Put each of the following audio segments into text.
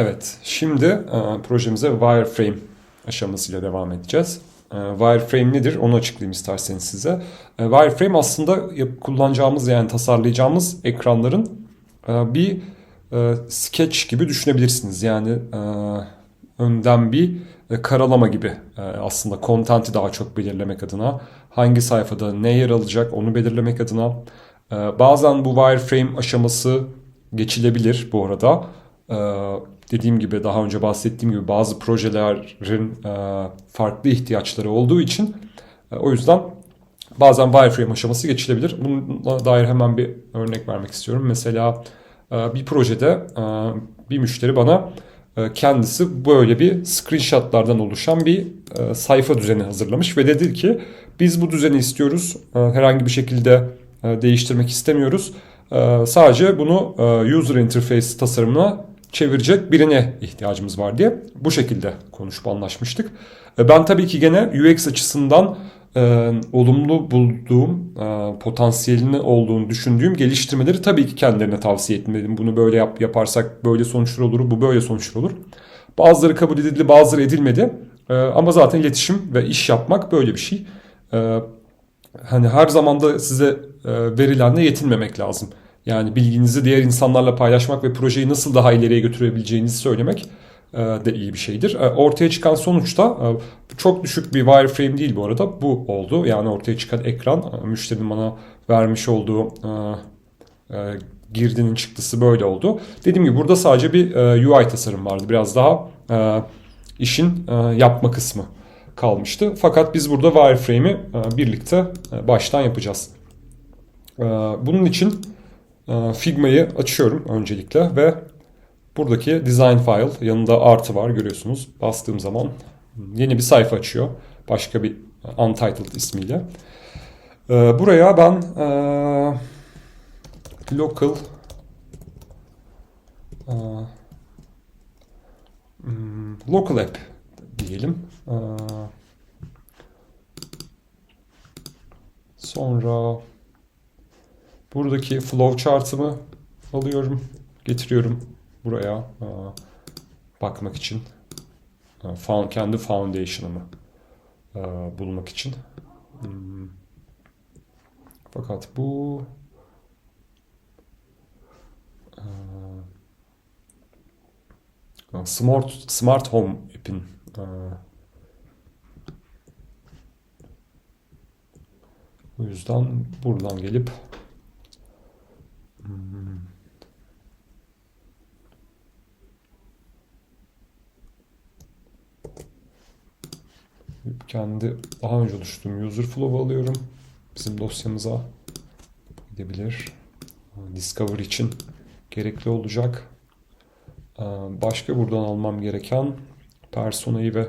Evet, şimdi e, projemize wireframe aşamasıyla devam edeceğiz. E, wireframe nedir onu açıklayayım isterseniz size. E, wireframe aslında kullanacağımız yani tasarlayacağımız ekranların bir sketch gibi düşünebilirsiniz. Yani önden bir karalama gibi aslında content'i daha çok belirlemek adına hangi sayfada ne yer alacak onu belirlemek adına bazen bu wireframe aşaması geçilebilir bu arada. Dediğim gibi daha önce bahsettiğim gibi bazı projelerin e, farklı ihtiyaçları olduğu için e, o yüzden bazen wireframe aşaması geçilebilir. Bununla dair hemen bir örnek vermek istiyorum. Mesela e, bir projede bir müşteri bana kendisi böyle bir screenshotlardan oluşan bir sayfa düzeni hazırlamış ve dedi ki biz bu düzeni istiyoruz. Herhangi bir şekilde değiştirmek istemiyoruz. Sadece bunu user interface tasarımına çevirecek birine ihtiyacımız var diye bu şekilde konuşup anlaşmıştık. E, Ben tabii ki gene UX açısından e, olumlu bulduğum, e, potansiyelini olduğunu düşündüğüm geliştirmeleri tabii ki kendilerine tavsiye ettim. Bunu böyle yap, yaparsak böyle sonuçlar olur, bu böyle sonuçlar olur. Bazıları kabul edildi, bazıları edilmedi. E, ama zaten iletişim ve iş yapmak böyle bir şey. E, hani her zaman da size e, verilenle yetinmemek lazım. Yani bilginizi diğer insanlarla paylaşmak ve projeyi nasıl daha ileriye götürebileceğinizi söylemek e, de iyi bir şeydir. E, Ortaya çıkan sonuçta e, çok düşük bir wireframe değil bu arada. Bu oldu. Yani ortaya çıkan ekran müşterinin bana vermiş olduğu girdinin çıktısı böyle oldu. Dediğim gibi burada sadece bir UI tasarım vardı. Biraz daha işin yapma kısmı kalmıştı. Fakat biz burada wireframe'i birlikte baştan yapacağız. Bunun için Figma'yı açıyorum öncelikle ve buradaki design file yanında artı var görüyorsunuz. Bastığım zaman yeni bir sayfa açıyor. Başka bir untitled ismiyle. E, Buraya ben e, local e, hmm, local app diyelim. E, Sonra buradaki flow chart'ımı alıyorum, getiriyorum buraya bakmak için. E, found- kendi foundation'ımı bulmak için. Hmm. Fakat bu Smart Smart Home app'in O yüzden buradan gelip hmm, kendi daha önce oluşturduğum user flow'u alıyorum. Bizim dosyamıza gidebilir. Discover için gerekli olacak. Başka buradan almam gereken personayı ve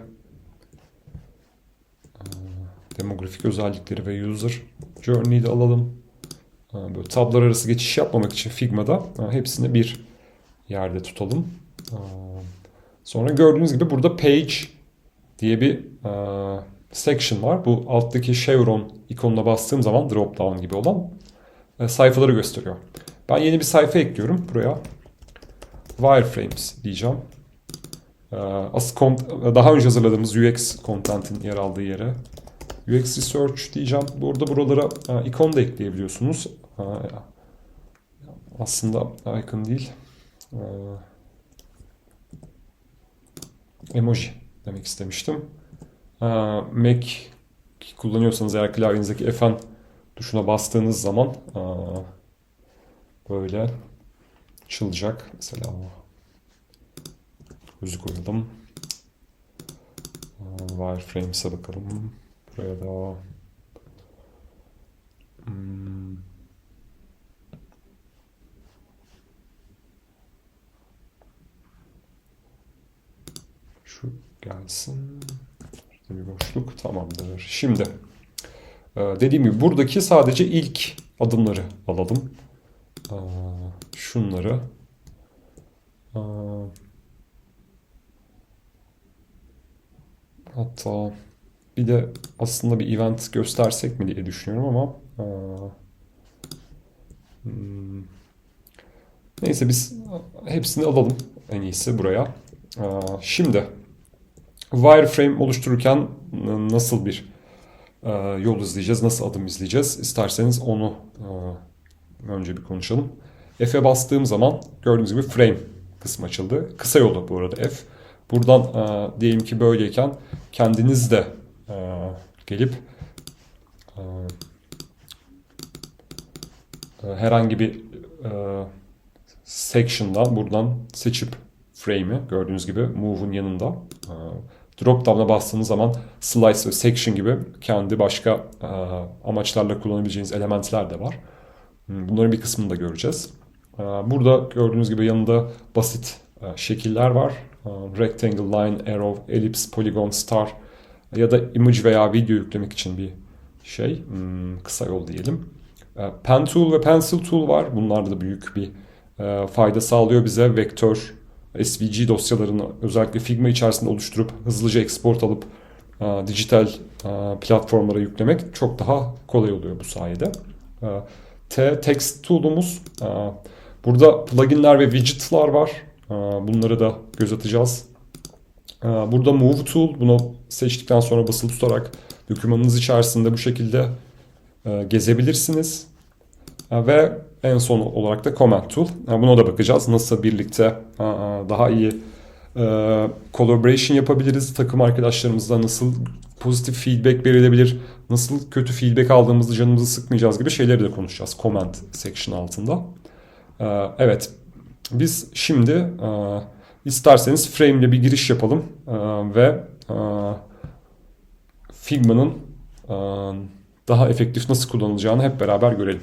demografik özellikleri ve user journey'i de alalım. Böyle tablar arası geçiş yapmamak için Figma'da hepsini bir yerde tutalım. Sonra gördüğünüz gibi burada page diye bir e, section var. Bu alttaki chevron ikonuna bastığım zaman drop down gibi olan e, sayfaları gösteriyor. Ben yeni bir sayfa ekliyorum buraya. Wireframes diyeceğim. E, As kont- daha önce hazırladığımız UX content'in yer aldığı yere UX Research diyeceğim. Burada buralara e, ikon da ekleyebiliyorsunuz. E, aslında icon değil. E, emoji demek istemiştim. E, Mac kullanıyorsanız eğer klavyenizdeki Fn tuşuna bastığınız zaman e, böyle açılacak. Mesela o gözü koyalım. E, Wireframes'e bakalım. Buraya da hmm, şu gelsin. Şurada bir boşluk tamamdır. Şimdi e, dediğim gibi buradaki sadece ilk adımları alalım. E, Şunları e, hatta bir de aslında bir event göstersek mi diye düşünüyorum ama hmm, neyse biz hepsini alalım. en iyisi buraya. Şimdi wireframe oluştururken nasıl bir e, yol izleyeceğiz, nasıl adım izleyeceğiz? İsterseniz onu e, önce bir konuşalım. F'e bastığım zaman gördüğünüz gibi frame kısmı açıldı. Kısa yolu bu arada F. Buradan e, diyelim ki böyleyken kendiniz de e, gelip e, e, herhangi bir e, section'dan buradan seçip frame'i gördüğünüz gibi move'un yanında e, drop down'a bastığınız zaman slice ve section gibi kendi başka e, amaçlarla kullanabileceğiniz elementler de var. Hmm, Bunların bir kısmını da göreceğiz. E, Burada gördüğünüz gibi yanında basit e, şekiller var. Rectangle, line, arrow, ellipse, polygon, star ya da image veya video yüklemek için bir şey. hmm, Kısa yol diyelim. Pen tool ve pencil tool var. Bunlar da büyük bir fayda sağlıyor bize. Vektör, SVG dosyalarını özellikle Figma içerisinde oluşturup hızlıca export alıp e, dijital e, platformlara yüklemek çok daha kolay oluyor bu sayede. E, T text tool'umuz. e, Burada pluginler ve widget'lar var. E, Bunları da göz atacağız. E, Burada move tool. Bunu seçtikten sonra basılı tutarak dokümanınız içerisinde bu şekilde gezebilirsiniz. Ve en son olarak da Comment Tool. E, Buna da bakacağız. Nasıl birlikte daha iyi e, collaboration yapabiliriz. Takım arkadaşlarımızla nasıl pozitif feedback verilebilir. Nasıl kötü feedback aldığımızda canımızı sıkmayacağız gibi şeyleri de konuşacağız. Comment section altında. E, Evet. Biz şimdi e, isterseniz frame ile bir giriş yapalım ve Figma'nın daha efektif nasıl kullanılacağını hep beraber görelim.